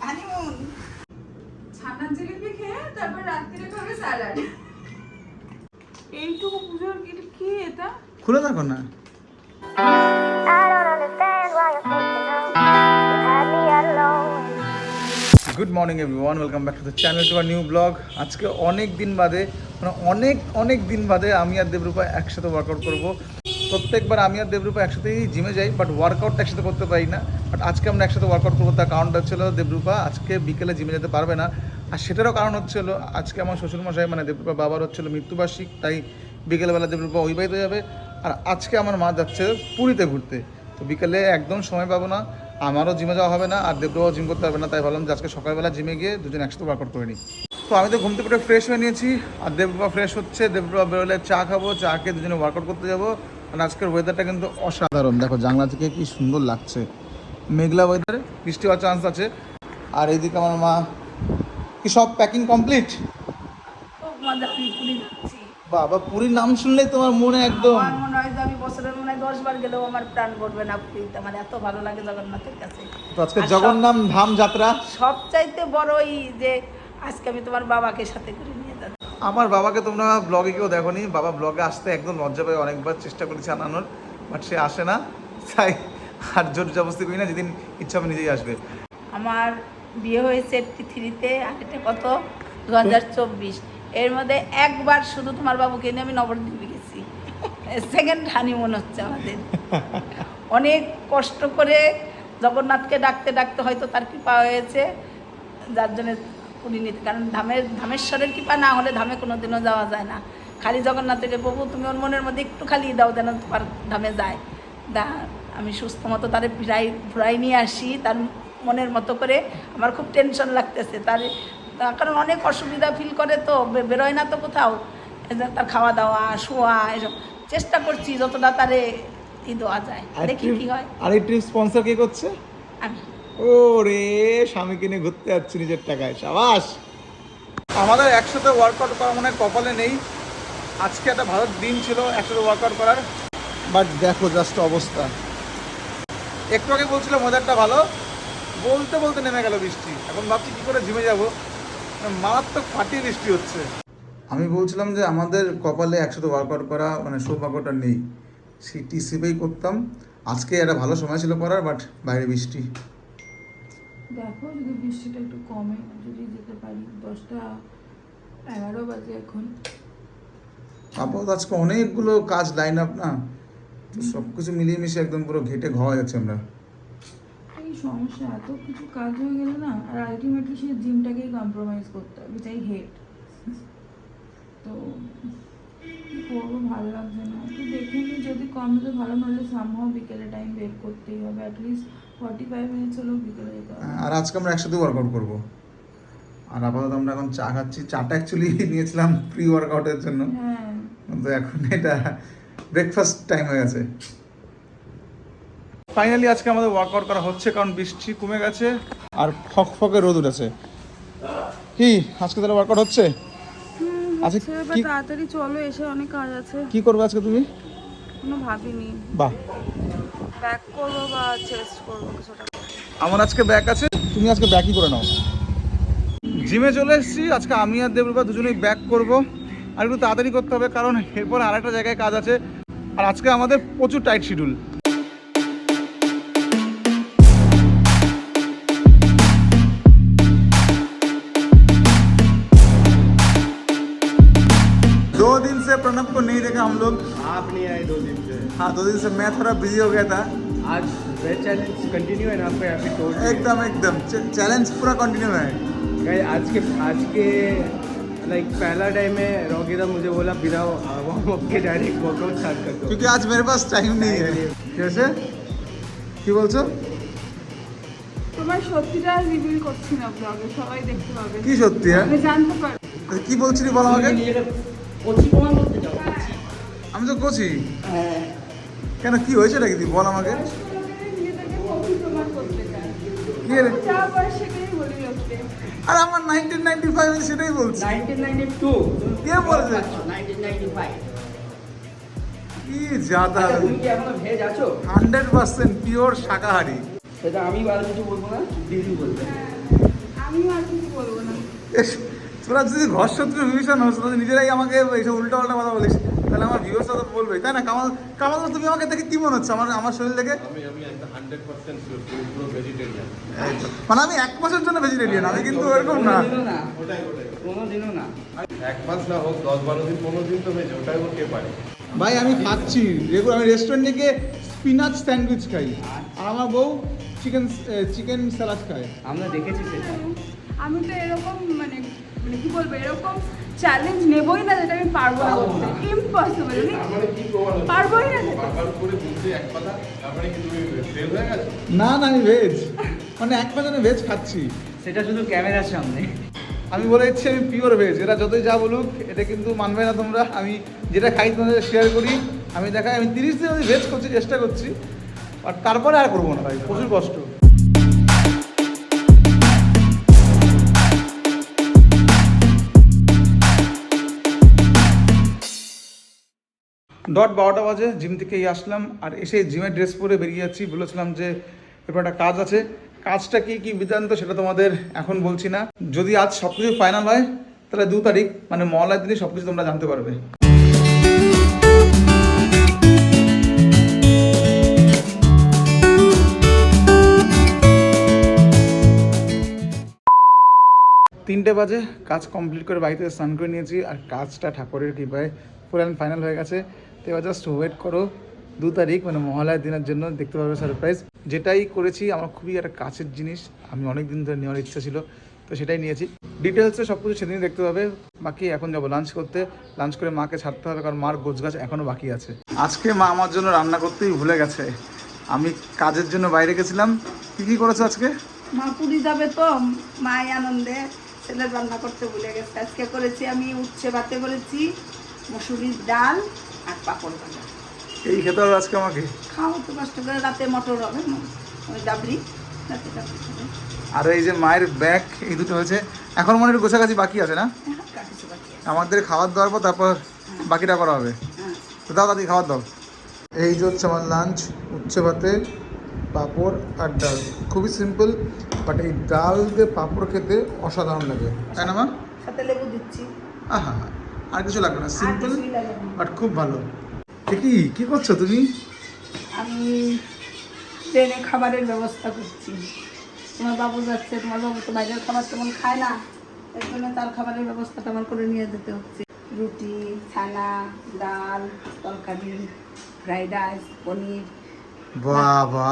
Honeymoon ছানার জিলিপি খেয়ে তারপর রাত্রিরে খাবে স্যালাড এইটুকু পুজোর কি কি এটা? খুলে দেখো না. Good morning everyone welcome back to the channel to our new vlog আজকে অনেক দিন বাদে মানে অনেক অনেক দিন বাদে আমি আর দেবরূপা একসাথে ওয়ার্কআউট করব। প্রত্যেকবার আমি আর দেবরূপা একসাথেই জিমে যাই বাট ওয়ার্কআউটটা একসাথে করতে পারি না। বাট আজকে আমরা একসাথে ওয়ার্কআউট করব, তার কারণটা হচ্ছিল দেবরূপা আজকে বিকেলে জিমে যেতে পারবে না। আর সেটারও কারণ হচ্ছিল, আজকে আমার শ্বশুরমশাই মানে দেবরূপা বাবার হচ্ছিল মৃত্যুবার্ষিক, তাই বিকেলবেলা দেবরূপা ওই বাড়িতে যাবে। আর আজকে আমার মা যাচ্ছে পুরীতে ঘুরতে। তো বিকেলে একদম সময় পাবো না, আমারও জিমে যাওয়া হবে না, আর দেবরাও জিম করতে পারবে না, তাই ভাবলাম যে আজকে সকালবেলা জিমে গিয়ে দুজন একসাথে ওয়ার্কআউট করে নিই। তো আমি তো ঘুম থেকে উঠে ফ্রেশ হয়ে নিয়েছি, আর দেবরূপা ফ্রেশ হচ্ছে দেববা বেরোলে চা খাব, চা খেয়ে দুজনে ওয়ার্কআউট করতে যাব। আর আজকের ওয়েদারটা কিন্তু অসাধারণ। দেখো, জানলা থেকে কি সুন্দর লাগছে। মেঘলা ওয়েদারে বৃষ্টি হওয়ার চান্স আছে। আর এইদিকে আমার মা কি সব প্যাকিং কমপ্লিট বাবা পুরীর নাম শুনলে তোমার মনে একদম আমার মনে হয় যে আমি বছরের মনে হয় দশ বার গেলেও আমার প্রাণ করবে না পুরীতে। আমার এত ভালো লাগে জগন্নাথের কাছে। তো আজকে জগন্নাথ ধাম যাত্রা? সবচাইতে বড়ই যে আজকে আমি তোমার বাবাকে সাথে করে নিয়ে যাচ্ছি আমার বাবাকে তোমরা ব্লগে কেউ দেখোনি। বাবা ব্লগে আসতে একদম লজ্জা পায় অনেকবার চেষ্টা করেছি আনানোর বাট সে আসে না। তাই আর জোর জবস্তি করি না, যেদিন ইচ্ছা হবে নিজেই আসবে। আমার বিয়ে হয়েছে থ্রিতে আর এটা কত? দু হাজার চব্বিশ। এর মধ্যে একবার শুধু তোমার বাবুকে নিয়ে আমি নবদ্বীপে গেছি। সেকেন্ড হানি হানিমুন হচ্ছে আমাদের। অনেক কষ্ট করে জগন্নাথকে ডাকতে ডাকতে হয়তো তার কৃপা হয়েছে, যার জন্য পুরী নিতে। কারণ ধামের, ধামেশ্বরের কৃপা না হলে ধামে কোনো দিনও যাওয়া যায় না। খালি জগন্নাথকে প্রভু তুমি ওর মনের মধ্যে একটু খালি দাও যেন তোমার ধামে যায়। দা আমি সুস্থ মতো তারে ফিরাই ঘুরাই নিয়ে আসি তার মনের মতো করে আমার খুব টেনশন লাগতেছে। তার কারণ অনেক অসুবিধা ফিল করে তো বেরোয় না তো কোথাও। তার খাওয়া দাওয়া শোয়া এসব চেষ্টা করছি যতটা তারে ই দেওয়া যায়। দেখি কি হয়। আর এই ট্রিপ স্পন্সর কে করছে? আমি। ও রে স্বামীকে নিয়ে ঘুরতে যাচ্ছি নিজের টাকায়। সাবাস! আমাদের একসাথে ওয়ার্কআউট করা মনে কপালে নেই। আজকে একটা ভালো দিন ছিল একসাথে ওয়ার্কআউট করার। বাট দেখো জাস্ট অবস্থা। একটু আগে বলছিলাম ওয়েদারটা ভালো। বলতে বলতে নেমে গেল বৃষ্টি। এখন ভাবছি কী করে জিমে যাব। মারাত্মক ফাটিয়ে বৃষ্টি হচ্ছে। আমি বলছিলাম যে আমাদের কপালে একসাথে ওয়ার্কআউট করা মানে সৌভাগ্যটা নেই। সেই টিসিপেই করতাম। আজকে একটা ভালো সময় ছিল করার বাট বাইরে বৃষ্টি। দেখো যদি বৃষ্টিটা একটু কমে যদি যেতে পারি। দশটা এগারো বাজে এখন। আপাতত আজকে অনেকগুলো কাজ লাইন আপ না? তো সব কিছু মিলিয়ে মিশিয়ে একদম পুরো ঘেটে ঘা যাচ্ছে আমরা। এই সমস্যা এত কিছু কাজ হয়ে গেলে না আর আলটিমেটলি সেই জিমটাকেই কম্প্রোমাইজ করতে হবে আই হেট তো কী করব ভালো লাগছে না। তো দেখে নিই যদি কমে তো ভালো নাহলে সামহাও বিকেলে টাইম বের করতেই হবে অ্যাটলিস্ট ফর্টি ফাইভ মিনিটস হলেও বিকেলে যেতে হবে। আর আজকে আমরা একসাথে ওয়ার্কআউট করব। আর আপাতত আমরা এখন চা খাচ্ছি চাটা অ্যাকচুয়ালি নিয়েছিলাম প্রি ওয়ার্কআউটের জন্য। হ্যাঁ। কিন্তু এখন এটা ব্রেকফাস্ট টাইম হয়ে গেছে। ফাইনালি আজকে আমাদের ওয়ার্কআউট করা হচ্ছে কারণ বৃষ্টি কমে গেছে আর ফক ফকে রোদ উঠেছে। কি আজকে তাহলে ওয়ার্কআউট হচ্ছে? আচ্ছা আচ্ছা কি তাড়াতাড়ি চলো এসে অনেক কাজ আছে। কি করবে আজকে তুমি? কোনো ভাবিনি। বাহ। ব্যাক করব বা চেস্ট করব কিছুটা আমার আজকে ব্যাক আছে তুমি আজকে ব্যাকই করে নাও। জিমে চলে এসেছি আজকে আমি আর দেবরূপা দুজনেই ব্যাক করব। আর একটু তাড়াতাড়ি করতে হবে কারণ এরপর আরেকটা জায়গায় কাজ আছে। আর আজকে আমাদের প্রচুর টাইট শিডিউল दो दिन से प्रणब को नहीं देखा हम लोग आप नहीं आए दो दिन से हाँ दो दिन से मैं थोड़ा बिजी हो गया था आज वेज चैलेंज कंटिन्यू है आपको यहाँ पे टोल एकदम एकदम चैलेंज पूरा कंटिन्यू है गए आज के आज के लाइक पहला टाइम है रॉकीदा मुझे बोला बिना वार्म अप के डायरेक्ट वर्कआउट स्टार्ट कर दो क्योंकि आज मेरे पास टाइम नहीं है कैसे কি বলছো তোমার সত্যিটা রিভিল করছি না ব্লগে সবাই দেখতে পাবে কি সত্যি হ্যাঁ আমি জানতে পারবো কি বলছিলি বল আমাকে আমি তো করছি কেন কি হয়েছে নাকি তুই বল আমাকে নিজেদেরকে কপি প্রমাণ করতে চায় কি রে? আর আমার নাইনটিন নাইনটি ফাইভ সেটাই বলছি। কে বলেছে? কি জাতা তুমি কি এখনও ভেজ আছো? হান্ড্রেড পার্সেন্ট পিওর শাকাহারি। সেটা আমি আর কিছু বলব না দিদি বলবে। আমিও আর কিছু বলব না। তোরা যদি ঘর শত্রু বিভীষণ হোস তোরা নিজেরাই আমাকে এইসব উল্টো পাল্টা কথা বলিস। তাহলে আমার ভিউয়ার্সরা তো বলবে তাই না? কামাল কামাল তুমি আমাকে দেখে কি মনে হচ্ছে? আমার আমার শরীর দেখে। মানে আমি এক মাসের জন্য ভেজিটেরিয়ান আমি কিন্তু এরকম না। কোনোদিনও এক মাস না হোক দশ বারো দিন পনেরো দিন তো ভেজে ওটাই ওকে পারে। ভাই আমি খাচ্ছি। রেগুলার আমি রেস্টুরেন্টে গিয়ে স্পিনাচ স্যান্ডউইচ খাই। আর আমার বউ চিকেন চিকেন স্যালাড খায়। আমরা দেখেছি সেটা। আমি তো এরকম মানে মানে কি বলব এরকম চ্যালেঞ্জ নেবই না যেটা আমি পারব না। করতে। হচ্ছে? পারবোই না না না আমি ভেজ মানে এক আমি ভেজ খাচ্ছি। সেটা শুধু ক্যামেরার সামনে। আমি বলে দিচ্ছি আমি পিওর ভেজ এরা যতই যা বলুক এটা কিন্তু মানবে না তোমরা। আমি যেটা খাই তোমাদের শেয়ার করি। আমি দেখাই আমি তিরিশ দিন আমি ভেজ করছি চেষ্টা করছি। আর তারপরে আর করব না ভাই প্রচুর কষ্ট। ডট বারোটা বাজে, জিম থেকেই আসলাম, আর এসে জিমের ড্রেস পরে বেরিয়ে যাচ্ছি। বলেছিলাম যে, এরপর একটা কাজ আছে। কাজটা কি কি বিধান্ত সেটা তোমাদের এখন বলছি না। যদি আজ সব কিছু ফাইনাল হয়, তাহলে দু তারিখ মানে মহলার দিনই সব কিছু তোমরা জানতে পারবে। তিনটে বাজে, কাজ কমপ্লিট করে বাড়িতে স্নান করে নিয়েছি, আর কাজটা ঠাকুরের কৃপায় ফুল অ্যান্ড ফাইনাল হয়ে গেছে। এবার জাস্ট ওয়েট করো। দু তারিখ মানে মহালয়ার দিনের জন্য দেখতে পাবে সারপ্রাইজ যেটাই করেছি, আমার খুবই একটা কাছের জিনিস। আমি অনেক দিন ধরে নেওয়ার ইচ্ছা ছিল, তো সেটাই নিয়েছি। ডিটেলসে সব কিছু সেদিনই দেখতে পাবে। বাকি এখন যাব লাঞ্চ করতে। লাঞ্চ করে মাকে ছাড়তে হবে, কারণ মার গোছ গাছ এখনও বাকি আছে। আজকে মা আমার জন্য রান্না করতেই ভুলে গেছে। আমি কাজের জন্য বাইরে গেছিলাম। কী কী করেছ আজকে? মা পুরী যাবে তো। মাই আনন্দে ছেলের রান্না করতে ভুলে গেছে। আজকে করেছি আমি উচ্ছে ভাতে করেছি, মসুরির ডাল আর পাঁপড় ভাজা এই খেতে হবে আজকে আমাকে? খাও তো কষ্ট করে রাতে মটর হবে ওই রাতে ডাবরি আর এই যে মায়ের ব্যাগ এই দুটো হয়েছে। এখন মনে হয় গোছাগাছি বাকি আছে না? বাকি আছে। আমাদের খাবার দেওয়ার পর তারপর বাকিটা করা হবে। হ্যাঁ। তো দাও দাদি খাবার দাও। এই যে হচ্ছে আমার লাঞ্চ উচ্ছে ভাতে পাঁপড় আর ডাল। খুবই সিম্পল বাট এই ডাল দিয়ে পাঁপড় খেতে অসাধারণ লাগে। তাই না মা? সাথে লেবু দিচ্ছি। আহা আর কিছু লাগবে না। সিম্পল। বাট খুব ভালো। কি? কি করছ তুমি? আমি ট্রেনে খাবারের ব্যবস্থা করছি। তোমার বাবু যাচ্ছে তোমার বাবু তো বাইরের খাবার তেমন খায় না। এর জন্য তার খাবারের ব্যবস্থাটা আমার করে নিয়ে যেতে হচ্ছে। রুটি ছানা ডাল তরকারি ফ্রাইড রাইস পনির। বাবা।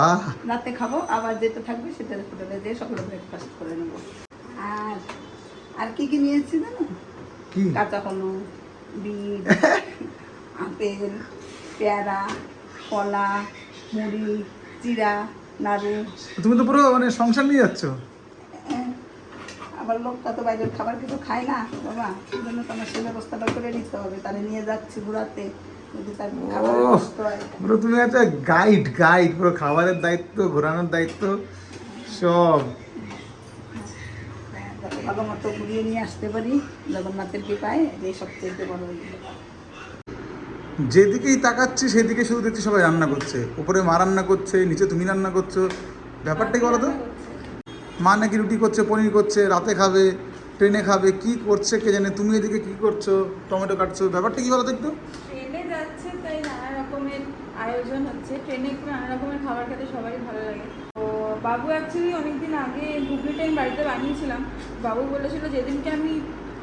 রাতে খাব আবার যেটা থাকবে সেটা হোটেলে যেয়ে সকালে ব্রেকফাস্ট করে নেব। আর আর কি কি নিয়েছি জানো? কাঁচা হলুদ বিট আপেল পেয়ারা কলা মুড়ি চিরা নাড়ু তুমি তো পুরো মানে সংসার নিয়ে যাচ্ছ। আবার লোকটা তো বাইরের খাবার কিছু খায় না বাবা। সেই জন্য তো আমার সেই ব্যবস্থাটা করে নিতে হবে। তাহলে নিয়ে যাচ্ছি ঘোরাতে পুরো তুমি একটা গাইড গাইড পুরো খাবারের দায়িত্ব ঘোরানোর দায়িত্ব সব। যাতে ঘুরিয়ে নিয়ে আসতে পারি জগন্নাথের কৃপায় এই সবচেয়ে বড়। যেদিকেই তাকাচ্ছি সেদিকে শুধু দেখছি সবাই রান্না করছে। উপরে মা রান্না করছে নিচে তুমি রান্না করছ। ব্যাপারটা কি বলো তো। মা নাকি রুটি করছে পনির করছে রাতে খাবে ট্রেনে খাবে কি করছে কে জানে তুমি এদিকে কি করছ টমেটো কাটছো ব্যাপারটা কি বলো তো একটু? ট্রেনে যাচ্ছে তাই নানা রকমের আয়োজন হচ্ছে। ট্রেনে নানা রকমের খাবার খেতে সবারই ভালো লাগে। বাবু অ্যাকচুয়ালি অনেকদিন আগে ঘুগনিটা আমি বাড়িতে বানিয়েছিলাম। বাবু বলেছিল যেদিনকে আমি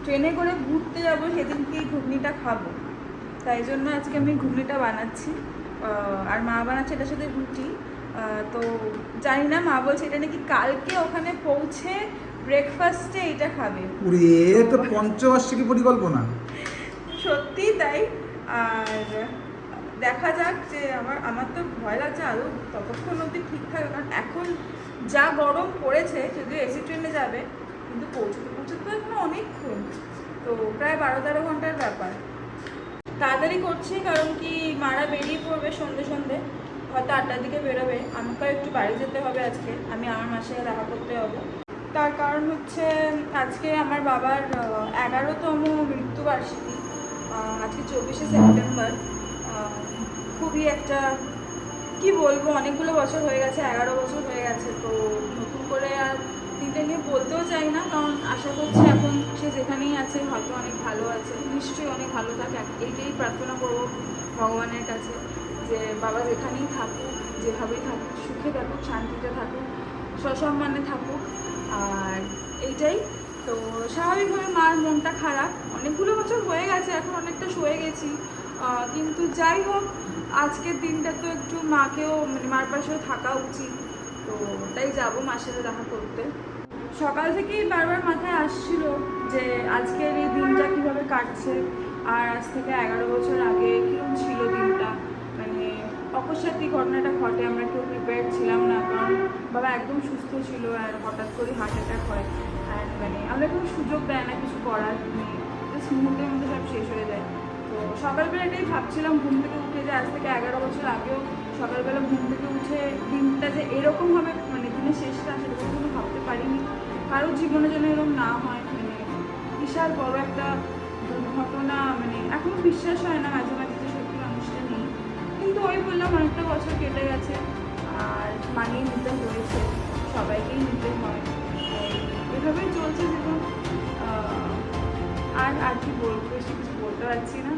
ট্রেনে করে ঘুরতে যাব সেদিনকে এই ঘুগনিটা খাব। তাই জন্য আজকে আমি ঘুগনিটা বানাচ্ছি। আর মা বানাচ্ছে এটার সাথে রুটি। তো জানি না মা বলছে এটা নাকি কালকে ওখানে পৌঁছে ব্রেকফাস্টে এটা খাবে। তো পঞ্চবার্ষিকী পরিকল্পনা। সত্যি তাই। আর দেখা যাক যে আমার আমার তো ভয় লাগছে আরও ততক্ষণ অবধি ঠিক থাকবে। কারণ এখন যা গরম পড়েছে, যদিও এসি ট্রেনে যাবে, কিন্তু পৌঁছতে পৌঁছতে তো এখন অনেকক্ষণ। তো প্রায় বারো তেরো ঘণ্টার ব্যাপার। তাড়াতাড়ি করছি, কারণ কি মারা বেরিয়ে পড়বে সন্ধে সন্ধে। হয়তো আটটার দিকে বেরোবে। আমাকেও একটু বাড়ি যেতে হবে আজকে। আমি আমার মার সাথে দেখা করতে হবে তার কারণ হচ্ছে, আজকে আমার বাবার এগারোতম মৃত্যুবার্ষিকী আজকে চব্বিশে সেপ্টেম্বর। খুবই একটা, কি বলব, অনেকগুলো বছর হয়ে গেছে, এগারো বছর হয়ে গেছে, তো নতুন করে আর দিনটা নিয়ে বলতেও চাই না, কারণ আশা করছি এখন সে যেখানেই আছে, হয়তো অনেক ভালো আছে, নিশ্চয়ই অনেক ভালো থাকে এইটাই প্রার্থনা করব ভগবানের কাছে, যে বাবা যেখানেই থাকুক, যেভাবেই থাকুক, সুখে থাকুক, শান্তিতে থাকুক, সসম্মানে থাকুক, আর এইটাই, তো স্বাভাবিকভাবে মার মনটা খারাপ, অনেকগুলো বছর হয়ে গেছে, এখন অনেকটা সয়ে গেছি কিন্তু যাই হোক, আজকের দিনটা তো একটু মাকেও মানে মার পাশেও থাকা উচিত। তো তাই যাব মার সাথে দেখা করতে। সকাল থেকেই বারবার মাথায় আসছিল যে আজকের এই দিনটা কীভাবে কাটছে। আর আজ থেকে এগারো বছর আগে কীরকম ছিল দিনটা? মানে অকস্মাৎই ঘটনাটা ঘটে, আমরা কেউ প্রিপেয়ার ছিলাম না, কারণ বাবা একদম সুস্থ ছিল আর হঠাৎ করে হার্ট অ্যাটাক হয়। অ্যান্ড মানে আমরা কোনো সুযোগ দেয় না কিছু করার মানে জাস্ট মুহূর্তের মধ্যে সব শেষ হয়ে যায়। তো সকালবেলা এটাই ভাবছিলাম, ঘুম থেকে উঠে যে আজ থেকে এগারো বছর আগেও সকালবেলা ঘুম থেকে উঠে দিনটা যে এরকম হবে মানে দিনের শেষটা সেটা কখনো ভাবতে পারিনি। কারোর জীবনে যেন এরকম না হয় মানে বিশাল বড় একটা দুর্ঘটনা মানে এখনও বিশ্বাস হয় না মাঝে মাঝে যে সত্যি মানুষটা নেই। কিন্তু ওই বললাম অনেকটা বছর কেটে গেছে, আর মানিয়ে নিতে হয়েছে, সবাইকেই নিতে হয়। এভাবেই চলছে জীবন। আর আর কি বলব, বেশি কিছু বলতে পারছি না।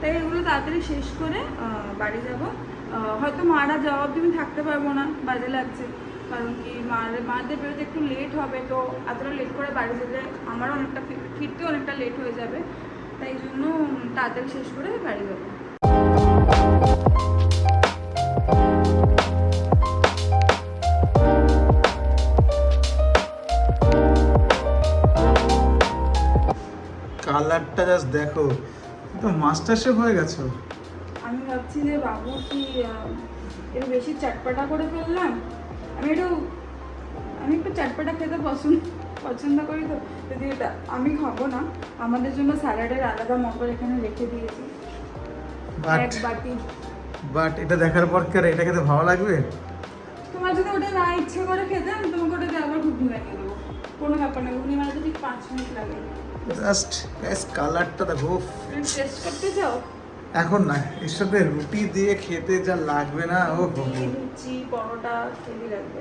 তাই এগুলো তাড়াতাড়ি শেষ করে বাড়ি যাব। হয়তো মারা জবাব দিবি থাকতে পারব না, বাজে লাগছে। কারণ কি মার মাদের বেরোতে একটু লেট হবে, তো এতটা লেট করে বাড়ি যেতে আমারও অনেকটা ফি- ফিরতেও অনেকটা লেট হয়ে যাবে। তাই জন্য তাড়াতাড়ি শেষ করে বাড়ি যাব। কালারটা জাস্ট দেখো। তো মাস্টার শেফ হয়ে গেছো? আমি ভাবছি যে বাবু কি একটু বেশি চটপাটা করে ফেললাম? আমি একটু আমি একটু চটপাটা খেতে পছন্দ পছন্দ করি তো। যদি এটা আমি খাব না আমাদের জন্য স্যালাডের আলাদা মটর এখানে রেখে দিয়েছি। বাট এক বাটি। বাট এটা দেখার পর কি এটা খেতে ভালো লাগবে? তোমার যদি ওটা না ইচ্ছে করে খেতে আমি তোমাকে ওটা দিয়ে আবার ঘুগনি বানিয়ে দেবো। কোনো ব্যাপার না ঘুগনি বানাতে ঠিক পাঁচ মিনিট লাগে। জাস্ট গাইস কালারটা দেখো। টেস্ট করতে যাও। এখন না এর সাথে রুটি দিয়ে খেতে যা লাগবে না ও হো হো। পরোটা খেতে লাগবে।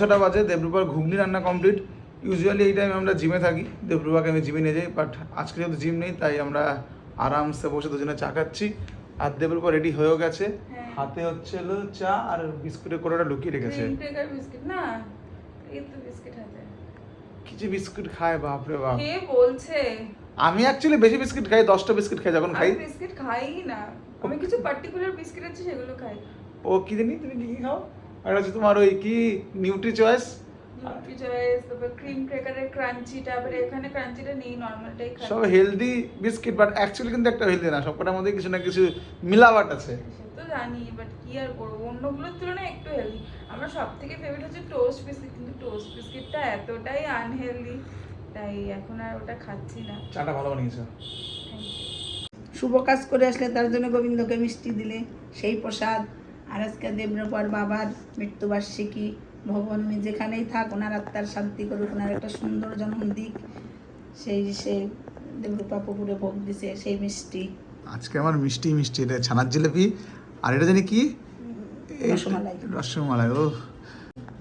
ছটা বাজে দেবরূপার ঘুগনি রান্না কমপ্লিট ইউজুয়ালি এই টাইমে আমরা জিমে থাকি দেবরূপাকে আমি জিমে নিয়ে যাই বাট আজকে যেহেতু জিম নেই তাই আমরা আরামসে বসে দুজনে চা খাচ্ছি। আর দেবরূপা রেডি হয়েও গেছে। হ্যাঁ। হাতে হচ্ছে চা আর বিস্কুটের কোটাটা লুকিয়ে রেখেছে। বিস্কিট না এই তো বিস্কিট হাতে। কি বিস্কুট খায় বাপরে বাপ। কে বলছে? আমি অ্যাকচুয়ালি বেশি বিস্কিট খাই দশটা বিস্কিট খাই যখন খাই। বিস্কিট খাই না। আমি কিছু পার্টিকুলার বিস্কিট আছে সেগুলো খাই। ও কি জানি তুমি কি কি খাও? আর হচ্ছে তোমার ওই কি নিউট্রি চয়েস নিউট্রি চয়েস তারপর ক্রিম ক্রেকারের ক্রাঞ্চি তারপরে এখানে ক্রাঞ্চিটা নেই নর্মালটাই খাই সব হেলদি বিস্কিট বাট অ্যাকচুয়ালি কিন্তু একটা হেলদি না সবকটার মধ্যে কিছু না কিছু মিলাবাট আছে। সে তো জানি বাট কি আর করব? অন্যগুলোর তুলনায় একটু হেলদি আমার সব থেকে ফেভারিট হচ্ছে টোস্ট বিস্কিট কিন্তু টোস্ট বিস্কিটটা এতটাই আনহেলদি তাই এখন আর ওটা খাচ্ছি না। চাটা ভালো বানিয়েছো? শুভ কাজ করে আসলে তার জন্য গোবিন্দকে মিষ্টি দিলে সেই প্রসাদ। আর আজকে দেবরূপার বাবার মৃত্যুবার্ষিকী ভগবান উনি যেখানেই থাক ওনার আত্মার শান্তি করুক ওনার একটা সুন্দর জন্ম দিক। সেই সে দেবরূপা পুকুরে ভোগ দিছে সেই মিষ্টি। আজকে আমার মিষ্টি মিষ্টি এটা ছানার জিলেপি। আর এটা জানি কি? রসমালাই। রসমালাই ও।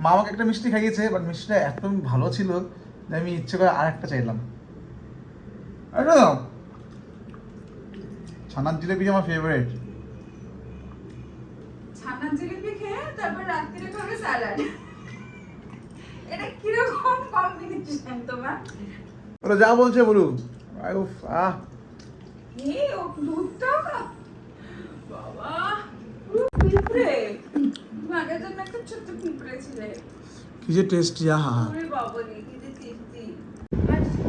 মা আমাকে একটা মিষ্টি খাইয়েছে বাট মিষ্টিটা এত ভালো ছিল। যে আমি ইচ্ছে করে আর একটা চাইলাম। ছানার জিলেপি আমার ফেভারিট ছানার জিলিপি খেয়ে তারপর রাত্রিরে খাবে স্যালাড এটা কীরকম কম্বিনেশন তোমার? ওরা যা বলছে আয় উফ, আহ। এই ও দুধটা বাবা পিঁপড়ে। জন্য একটা ছোট্ট পিঁপড়ে ছিলে। কি যে টেস্টি আহা ওরে বাবলি কি যে টেস্টি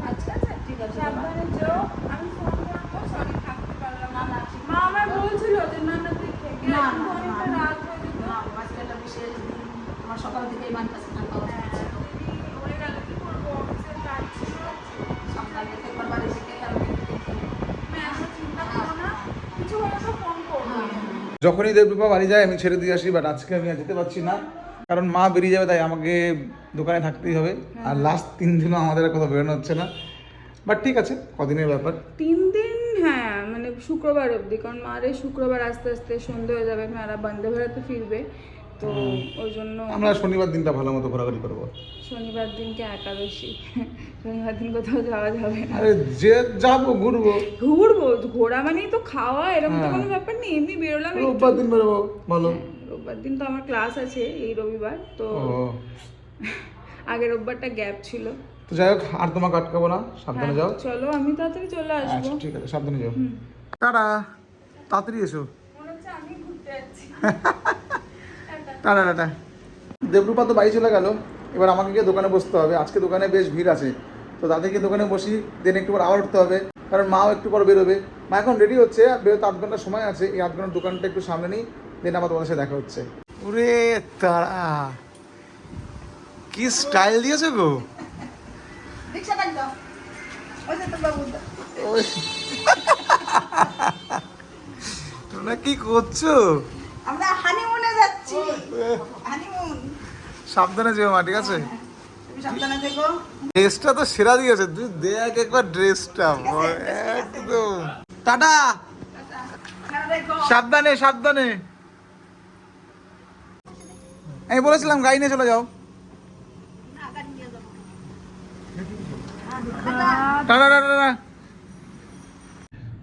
আচ্ছা আচ্ছা ঠিক আছে। সাবধানে যেও। আমি ফোন করব সরি থাকতে পারলাম না। মা আমার বলছিল যে না না, এখন না, অনেকটা না। রাত হয়ে যেত আজকে একটা বিশেষ দিন আমার সকাল থাকা সকালে থেকে বাড়ি থেকে তো যখনই দেবরূপা বাড়ি যায় আমি ছেড়ে দিয়ে আসি বাট আজকে আমি আর যেতে পারছি না। কারণ মা বেরিয়ে যাবে তাই আমাকে দোকানে থাকতেই হবে। আর লাস্ট তিন দিনও আমাদের আর কোথাও বেরোনো হচ্ছে না। বাট ঠিক আছে কদিনের ব্যাপার। তিন দিন হ্যাঁ মানে শুক্রবার অবধি। কারণ মারে শুক্রবার আস্তে আস্তে সন্ধে হয়ে যাবে মারা বন্দে ভারতে ফিরবে। তো ওই জন্য আমরা শনিবার দিনটা ভালো মতো ঘোরাঘুরি করব। শনিবার দিনকে একাদশী। শনিবার দিন কোথাও যাওয়া যাবে না। আরে যে যাব ঘুরবো। ঘুরবো ঘোরা মানেই তো খাওয়া এরকম তো হ্যাঁ। কোনো ব্যাপার নেই এমনি বেরোলাম রোববার দিন বেরোবো ভালো। হ্যাঁ, রোববার দিন তো আমার ক্লাস আছে এই রবিবার তো ও। আগের রোববারটা গ্যাপ ছিল। তো যাই হোক আর তোমাকে আটকাবো না সাবধানে হ্যাঁ, যাও। চলো আমি তাড়াতাড়ি চলে আসব। আচ্ছা ঠিক আছে সাবধানে যাও। টাটা তাড়াতাড়ি এসো। মনে হচ্ছে আমি ঘুরতে যাচ্ছি। টাটা টাটা দেবরূপা তো বাড়ি চলে গেল। এবার আমাকে গিয়ে দোকানে বসতে হবে। আজকে দোকানে বেশ ভিড় আছে। তো তাদেরকে দোকানে বসি দেন একটু পর আবার উঠতে হবে। কারণ মাও একটু পর বেরোবে। মা এখন রেডি হচ্ছে বেরোতে আধ ঘণ্টা সময় আছে। এই আধ ঘণ্টার দোকানটা একটু সামনে নিই দেন আবার তোমাদের সাথে দেখা হচ্ছে। ওরে তারা কি স্টাইল দিয়েছে গো? তোমরা কি করছ? আমরা সাবধানে যেও মা ঠিক আছে? তুমি সাবধানে থেকো। ড্রেসটা তো সেরা দিয়েছে। তুই দেখ একবার ড্রেসটা একদম। টাটা। সাবধানে সাবধানে। আমি বলেছিলাম গাড়ি নিয়ে চলে যাও। টাটা। টাটা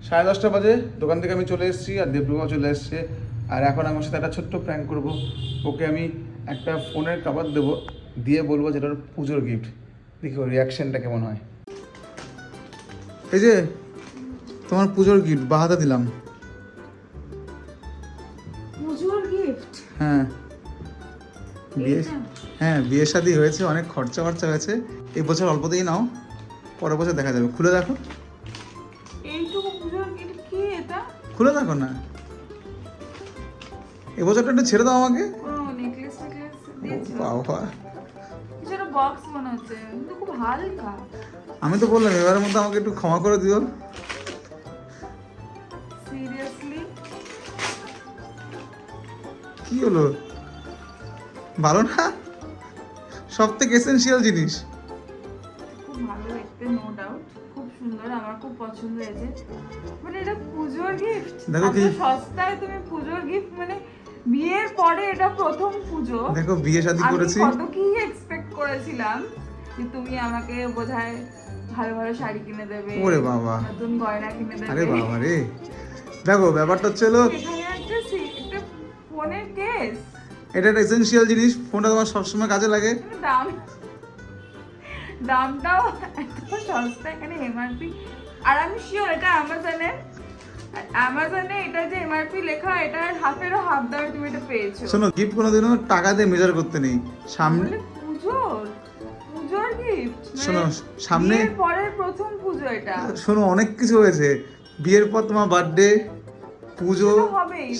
সাড়ে দশটা বাজে দোকান থেকে আমি চলে এসেছি আর দেবরুমাও চলে এসছে। আর এখন আমার সাথে একটা ছোট্ট প্র্যাঙ্ক করব। ওকে আমি একটা ফোনের কাভার দেবো দিয়ে বলব যেটা ওর পুজোর গিফট দেখি ওর রিয়াকশনটা কেমন হয়। এই যে তোমার পুজোর গিফট বাহাতে দিলাম। পুজোর গিফট হ্যাঁ। বিয়ে হ্যাঁ বিয়ে শাদি হয়েছে অনেক খরচা খরচা হয়েছে। এই বছর অল্পতেই নাও পরের বছর দেখা যাবে। খুলে দেখো। এইটুকু পুজোর গিফট কি এটা? খুলে দেখো না। এবছরটা একটু ছেড়ে দাও আমাকে। বাবা। বক্স মনে হচ্ছে খুব হালকা। আমি তো বললাম এবারের মধ্যে আমাকে একটু ক্ষমা করে দিও। সিরিয়াসলি কি হলো? ভালো না? সব থেকে এসেন্সিয়াল জিনিস। খুব ভালো দেখতে নো ডাউট খুব সুন্দর আমার খুব পছন্দ হয়েছে। মানে এটা পুজোর গিফট দেখো কি- সস্তায় তুমি পুজোর গিফট মানে বিয়ের পরে এটা প্রথম পুজো। দেখো বিয়ে শাদি করেছি। কত কি এক্সপেক্ট করেছিলাম যে তুমি আমাকে বোধহয় ভালো ভালো শাড়ি কিনে দেবে ওরে বাবা। নতুন গয়না কিনে দেবে। আরে বাবা রে। দেখো ব্যাপারটা হচ্ছে হলো একটা ফোনের কেস এটা একটা এসেন্সিয়াল জিনিস ফোনটা তোমার সবসময় কাজে লাগে। দাম দামটাও এত সস্তা এখানে এমআরপি আর আমি শিওর এটা অ্যামাজনে অ্যামাজনে এটা যে এমআরপি লেখা এটার হাফেরও হাফ দামে তুমি এটা পেয়েছ। শোনো গিফট কোনোদিনও টাকা দিয়ে মেজার করতে নেই। সামনে পুজোর? পুজোর গিফট শোনো, সামনে- পরের প্রথম পুজো এটা। শোনো অনেক কিছু হয়েছে। বিয়ের পর তোমার বার্থডে পুজো।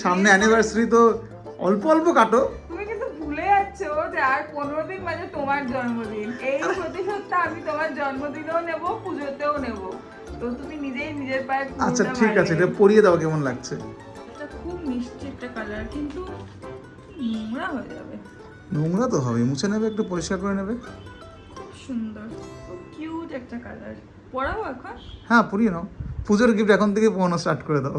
সামনে অ্যানিভার্সারি তো অল্প অল্প কাটো। তুমি কিন্তু ভুলে যাচ্ছ যে আর পনেরো দিন বাজে তোমার জন্মদিন। এই প্রতিশোধটা আমি তোমার জন্মদিনেও নেব পুজোতেও নেব। তো তুমি নিজেই নিজের পায়ে আচ্ছা ঠিক আছে এটা পরিয়ে দাও কেমন লাগছে? এটা খুব মিষ্টি একটা কালার কিন্তু নোংরা হয়ে যাবে। নোংরা তো হবে মুছে নেবে একটু পরিষ্কার করে নেবে? খুব সুন্দর খুব কিউট একটা কালার পরাও এখন? হ্যাঁ পরিয়ে নাও। পুজোর গিফট এখন থেকে পড়ানো স্টার্ট করে দাও।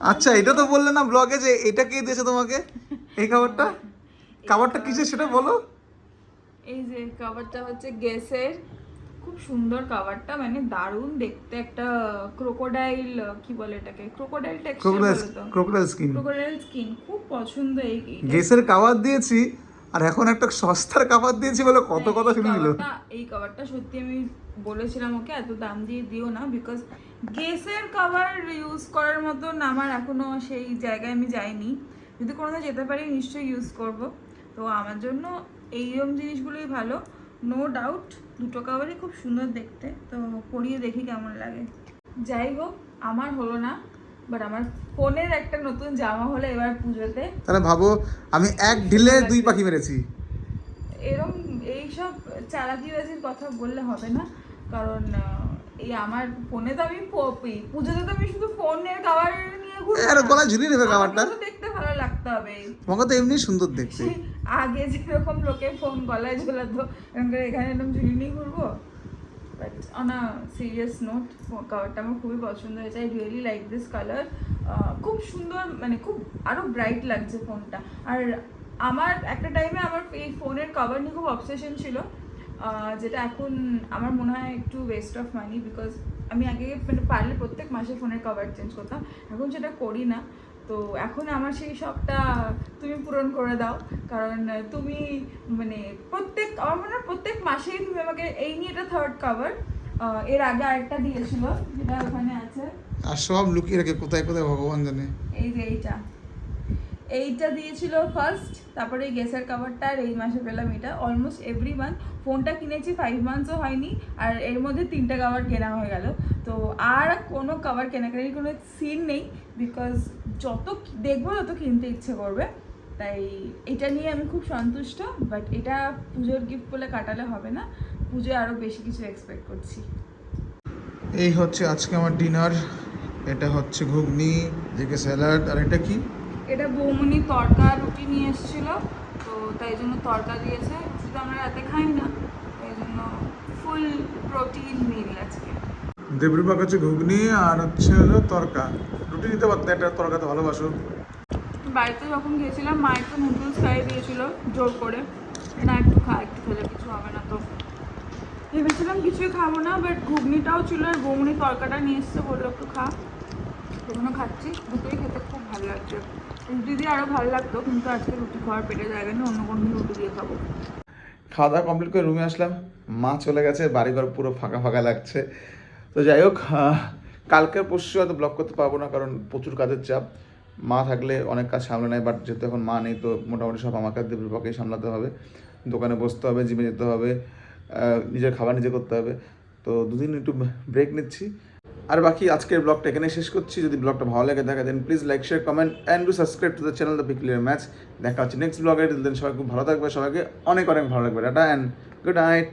আচ্ছা এটা তো বললে না ব্লগে যে এটা কে দিয়েছে তোমাকে? এই খাবারটা খাবারটা কিসের সেটা বলো। এই যে কাভারটা হচ্ছে গ্যাসের খুব সুন্দর কাভারটা মানে দারুণ দেখতে একটা ক্রোকোডাইল কি বলে এটাকে? Crocodile texture crocodile skin crocodile skin খুব পছন্দ এই গেসের কাবার দিয়েছি আর এখন একটা সস্তার কাবার দিয়েছি বলে কত হ্যাঁ, কথা শুনে নিল। এই কভারটা সত্যি আমি বলেছিলাম ওকে এত দাম দিয়ে দিও না বিকজ গেসের কভার ইউজ করার মতন আমার এখনও সেই জায়গায় আমি যাইনি। যদি কোনোদিন যেতে পারি নিশ্চয়ই ইউজ করব। তো আমার জন্য এইরকম জিনিসগুলোই ভালো। নো ডাউট দুটো কাভারই খুব সুন্দর দেখতে তো পরিয়ে দেখি কেমন লাগে। যাই হোক আমার হলো না বাট আমার ফোনের একটা নতুন জামা হলো এবার পুজোতে। তাহলে ভাবো আমি এক ঢিলে দুই পাখি মেরেছি। এরম এইসব চালাকিবাজির কথা বললে হবে না কারণ এই আমার ফোনে তো আমি পুজোতে তো আমি শুধু ফোনের ঘুরবো আরে না? ঝুলিয়ে নেবে খাবারটা। দেখতে ভালো লাগতে হবে। তো এমনি সুন্দর দেখতে। আগে যেরকম লোকে ফোন গলায় ঝোলাতো এখানে এরকম ঝুলি নিয়ে ঘুরবো। But on a serious note কালারটা আমার খুবই পছন্দ হয়েছে। I really like this colour খুব সুন্দর মানে খুব আরও ব্রাইট লাগছে ফোনটা আর আমার একটা টাইমে আমার এই ফোনের কভার নিয়ে খুব অবসেশন ছিল। যেটা এখন আমার মনে হয় একটু ওয়েস্ট অফ মানি বিকজ আমি আগে মানে পারলে প্রত্যেক মাসে ফোনের কভার চেঞ্জ করতাম এখন সেটা করি না। তো এখন আমার সেই শখটা তুমি পূরণ করে দাও কারণ তুমি মানে প্রত্যেক আমার মনে হয় প্রত্যেক মাসেই তুমি আমাকে এই নিয়ে এটা থার্ড কভার এর আগে আরেকটা দিয়েছিল যেটা ওখানে আছে। আর সব লুকিয়ে রাখে কোথায় কোথায় ভগবান জানে। এই যে এইটা। এইটা দিয়েছিল ফার্স্ট তারপরে এই গ্যাসের কাভারটা আর এই মাসে পেলাম এটা। অলমোস্ট এভরি মান্থ ফোনটা কিনেছি ফাইভ মান্থসও হয়নি, আর এর মধ্যে তিনটে কাভার কেনা হয়ে গেল। তো আর কোনো কাভার কেনাকাটির কোনো সিন নেই বিকজ যত দেখব তত কিনতে ইচ্ছে করবে। তাই এটা নিয়ে আমি খুব সন্তুষ্ট বাট এটা পুজোর গিফট বলে কাটালে হবে না। পুজোয় আরও বেশি কিছু এক্সপেক্ট করছি। এই হচ্ছে আজকে আমার ডিনার এটা হচ্ছে ঘুগনি, এদিকে স্যালাড আর এটা কি? এটা বৌমনি তরকা রুটি নিয়ে এসেছিল তো তাই জন্য তরকা দিয়েছে। তো আমরা রাতে খাই না তাই জন্য ফুল প্রোটিন মিল আজকে। দেবরূপা হচ্ছে ঘুগনি আর হচ্ছে হলো তরকা। রুটি নিতে পারতে একটা তরকাতে ভালোবাসো। বাড়িতে যখন গিয়েছিলাম মা একটু নুডলস খাইয়ে দিয়েছিল জোর করে। না একটু খা একটু খেলে কিছু হবে না তো। ভেবেছিলাম কিছুই খাব না বাট ঘুগনিটাও ছিল আর বৌমনি তরকাটা নিয়ে এসছে বলল একটু খা। সেগুলো খাচ্ছি দুটোই খেতে খুব ভালো লাগছে। রুটি দিয়ে আরও ভালো লাগতো, কিন্তু আজকে রুটি খাওয়ার পেটে জায়গা নেই, অন্য কোনো রুটি দিয়ে খাব। খাওয়া দাওয়া কমপ্লিট করে রুমে আসলাম। মা চলে গেছে, বাড়িঘর পুরো ফাঁকা ফাঁকা লাগছে। তো যাই হোক কালকের পরশু হয়তো ব্লগ করতে পারব না, কারণ প্রচুর কাজের চাপ। মা থাকলে অনেক কাজ সামলে নেয় বাট যেহেতু এখন মা নেই, তো মোটামুটি সব আমার আমাকে দেবরূপাকেই সামলাতে হবে। দোকানে বসতে হবে জিমে যেতে হবে নিজের খাবার নিজে করতে হবে। তো দুদিন একটু ব্রেক নিচ্ছি। আর বাকি আজকের ব্লগটা এখানে শেষ করছি। যদি ব্লগটা ভালো লাগে দেখা দেন please like share comment and do subscribe to the channel the peculiar match দেখা হচ্ছে নেক্সট ব্লগে দেন সবাই খুব ভালো থাকবে, সবাইকে অনেক অনেক ভালো লাগবে। Tata and good night